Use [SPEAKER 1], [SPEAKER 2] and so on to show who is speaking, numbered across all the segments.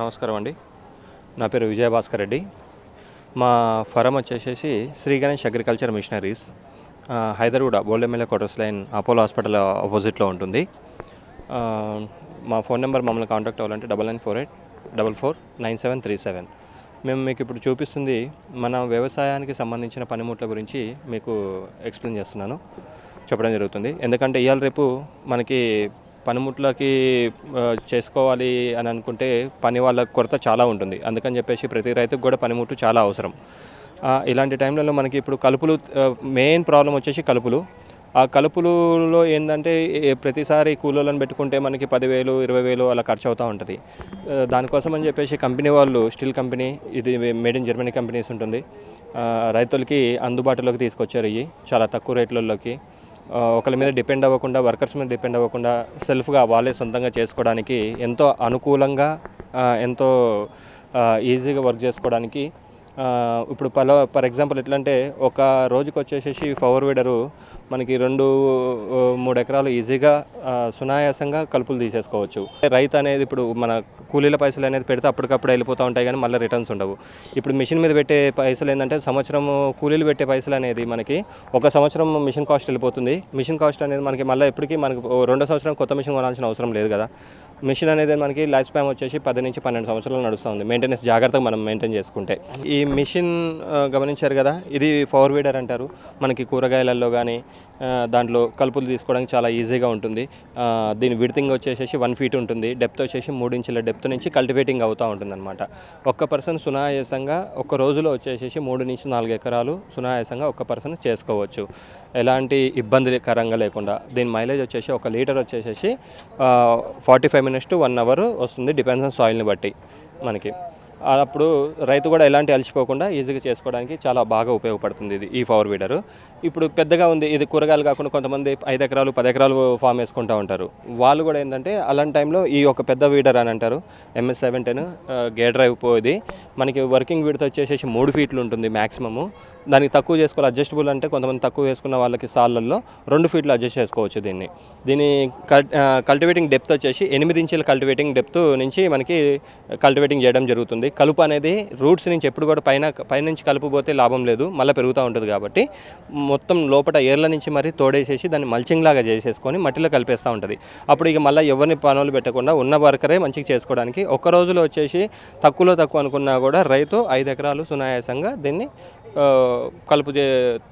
[SPEAKER 1] నమస్కారం అండి. నా పేరు విజయభాస్కర్ రెడ్డి. మా ఫరం వచ్చేసేసి Shri Ganesh agriculture machineries Hyderabad Hyderguda quarters line Apollo hospital ఆపోజిట్లో ఉంటుంది. మా ఫోన్ నెంబర్ మమ్మల్ని కాంటాక్ట్ అవ్వాలంటే double nine four eight double four nine seven three seven. మేము మీకు ఇప్పుడు చూపిస్తుంది మన వ్యవసాయానికి సంబంధించిన పనిముట్ల గురించి మీకు ఎక్స్ప్లెయిన్ చేస్తున్నాను. చెప్పడం జరుగుతుంది. ఎందుకంటే ఇవాళ రేపు మనకి పనిముట్లకి చేసుకోవాలి అని అనుకుంటే పని వాళ్ళ కొరత చాలా ఉంటుంది. అందుకని చెప్పేసి ప్రతి రైతుకు కూడా పనిముట్టు చాలా అవసరం. ఇలాంటి టైంలలో మనకి ఇప్పుడు కలుపులు మెయిన్ ప్రాబ్లం వచ్చేసి కలుపులు. ఆ కలుపులలో ఏంటంటే ప్రతిసారి కూలోళ్ళని పెట్టుకుంటే మనకి పదివేలు ఇరవై వేలు అలా ఖర్చు అవుతూ ఉంటుంది. దానికోసం అని చెప్పేసి కంపెనీ వాళ్ళు స్టీల్ కంపెనీ ఇది మేడ్ ఇన్ జర్మనీ కంపెనీస్ ఉంటుంది. రైతులకి అందుబాటులోకి తీసుకొచ్చారు ఇవి చాలా తక్కువ రేట్లలోకి. ఒకరి మీద డిపెండ్ అవ్వకుండా వర్కర్స్ మీద డిపెండ్ అవ్వకుండా సెల్ఫ్గా వాళ్ళే సొంతంగా చేసుకోవడానికి ఎంతో అనుకూలంగా ఎంతో ఈజీగా వర్క్ చేసుకోవడానికి ఇప్పుడు పలో ఫర్ ఎగ్జాంపుల్ ఎట్లా అంటే ఒక రోజుకి వచ్చేసేసి పవర్ వీడరు మనకి రెండు మూడు ఎకరాలు ఈజీగా సునాయాసంగా కలుపులు తీసేసుకోవచ్చు. రైతు అనేది ఇప్పుడు మన కూలీల పైసలు అనేది పెడితే అప్పటికప్పుడు వెళ్ళిపోతూ ఉంటాయి కానీ మళ్ళీ రిటర్న్స్ ఉండవు. ఇప్పుడు మిషన్ మీద పెట్టే పైసలు ఏంటంటే సంవత్సరం కూలీలు పెట్టే పైసలు అనేది మనకి ఒక సంవత్సరం మిషన్ కాస్ట్ వెళ్ళిపోతుంది. మిషన్ కాస్ట్ అనేది మనకి మళ్ళీ ఎప్పటికీ మనకి రెండో సంవత్సరం కొత్త మిషన్ కొనాల్సిన అవసరం లేదు కదా. మిషన్ అనేది మనకి లైఫ్ స్పాన్ వచ్చేసి పది నుంచి పన్నెండు సంవత్సరాలు నడుస్తుంది మెయింటెనెన్స్ జాగ్రత్తగా మనం మెయింటైన్ చేసుకుంటే. ఈ మిషన్ గమనించారు కదా? ఇది ఫోర్ వీడర్ అంటారు. మనకి కూరగాయలలో కానీ దాంట్లో కలుపులు తీసుకోవడానికి చాలా ఈజీగా ఉంటుంది. దీని విడితింగ్ వచ్చేసేసి వన్ ఫీట్ ఉంటుంది. డెప్త్ వచ్చేసి మూడు ఇంచుల డెప్త్ నుంచి కల్టివేటింగ్ అవుతూ ఉంటుంది అనమాట ఒక్క పర్సన్ సునాయాసంగా ఒక రోజులో వచ్చేసేసి మూడు నుంచి నాలుగు ఎకరాలు సునాయాసంగా ఒక్క పర్సన్ చేసుకోవచ్చు. ఎలాంటి ఇబ్బందికరంగా లేకుండా. దీని మైలేజ్ వచ్చేసి ఒక లీటర్ వచ్చేసేసి forty five minutes to one hour వస్తుంది డిపెండ్స్ ఆన్ సాయిల్ని బట్టి మనకి. అప్పుడు రైతు కూడా ఎలాంటి అలసిపోకుండా ఈజీగా చేసుకోవడానికి చాలా బాగా ఉపయోగపడుతుంది ఇది ఈ పవర్ వీడరు. ఇప్పుడు పెద్దగా ఉంది ఇది కూరగాయలు కాకుండా కొంతమంది ఐదు ఎకరాలు పది ఎకరాలు ఫామ్ వేసుకుంటూ ఉంటారు. వాళ్ళు కూడా ఏంటంటే అలాంటి టైంలో ఈ ఒక పెద్ద వీడర్ అని అంటారు MS seven ten gear drive పోది మనకి వర్కింగ్ వీడితో వచ్చేసేసి మూడు ఫీట్లు ఉంటుంది మ్యాక్సిమము దానికి తక్కువ చేసుకోవాలి అడ్జస్టబుల్ అంటే కొంతమంది తక్కువ వేసుకున్న వాళ్ళకి సాళ్ళల్లో రెండు ఫీట్లు అడ్జస్ట్ చేసుకోవచ్చు దీన్ని. దీని కల్ కల్టివేటింగ్ డెప్త్ వచ్చేసి ఎనిమిది ఇంచుల కల్టివేటింగ్ డెప్త్ నుంచి మనకి కల్టివేటింగ్ చేయడం జరుగుతుంది. కలుపు అనేది రూట్స్ నుంచి ఎప్పుడు కూడా పైన పైనుంచి కలుపు పోతే లాభం లేదు. మళ్ళీ పెరుగుతూ ఉంటుంది కాబట్టి మొత్తం లోపల ఏర్ల నుంచి మరి తోడేసేసి దాన్ని మల్చింగ్ లాగా చేసేసుకొని మట్టిలో కలిపేస్తూ ఉంటుంది. అప్పుడు ఇక మళ్ళీ ఎవరిని పనులు పెట్టకుండా ఉన్న వర్కరే మంచిగా చేసుకోవడానికి ఒక రోజులో వచ్చేసి తక్కువలో తక్కువ అనుకున్నా కూడా రైతు ఐదు ఎకరాలు సునాయాసంగా దీన్ని కలుపు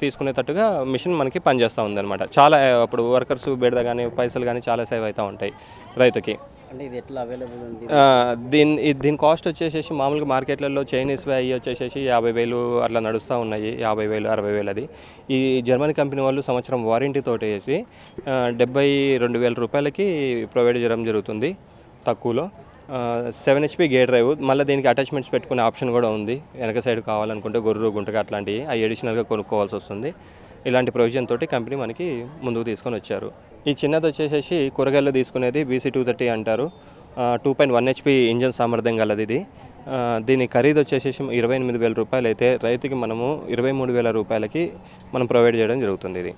[SPEAKER 1] తీసుకునేటట్టుగా మిషన్ మనకి పనిచేస్తూ ఉందన్నమాట. చాలా అప్పుడు వర్కర్స్ బెడద కానీ పైసలు కానీ చాలా సేవ్ అవుతూ ఉంటాయి రైతుకి. దీని దీని కాస్ట్ వచ్చేసేసి మామూలుగా మార్కెట్లలో చైనీస్ అవి వచ్చేసేసి యాభై వేలు అట్లా నడుస్తూ ఉన్నాయి. యాభై వేలు అరవై వేలు అది. ఈ జర్మనీ కంపెనీ వాళ్ళు సంవత్సరం వారంటీ తోటి వేసి డెబ్బై రెండు వేల రూపాయలకి ప్రొవైడ్ చేయడం జరుగుతుంది తక్కువలో. సెవెన్ హెచ్పి గేర్ డ్రైవ్ మళ్ళీ దీనికి అటాచ్మెంట్స్ పెట్టుకునే ఆప్షన్ కూడా ఉంది. వెనక సైడ్ కావాలనుకుంటే గొర్రు గుంటగా అట్లాంటివి అవి అడిషనల్గా కొనుక్కోవాల్సి వస్తుంది. ఇలాంటి ప్రొవిజన్ తోటి కంపెనీ మనకి ముందుకు తీసుకొని వచ్చారు. ఈ చిన్నది వచ్చేసేసి కూరగాయలు తీసుకునేది బీసీ టూ థర్టీ అంటారు. Two point one HP engine సామర్థ్యం గలది ఇది. దీని ఖరీదు వచ్చేసేసి ఇరవై ఎనిమిది వేల రూపాయలు అయితే రైతుకి మనము ఇరవై మూడు వేల రూపాయలకి మనం ప్రొవైడ్ చేయడం జరుగుతుంది ఇది.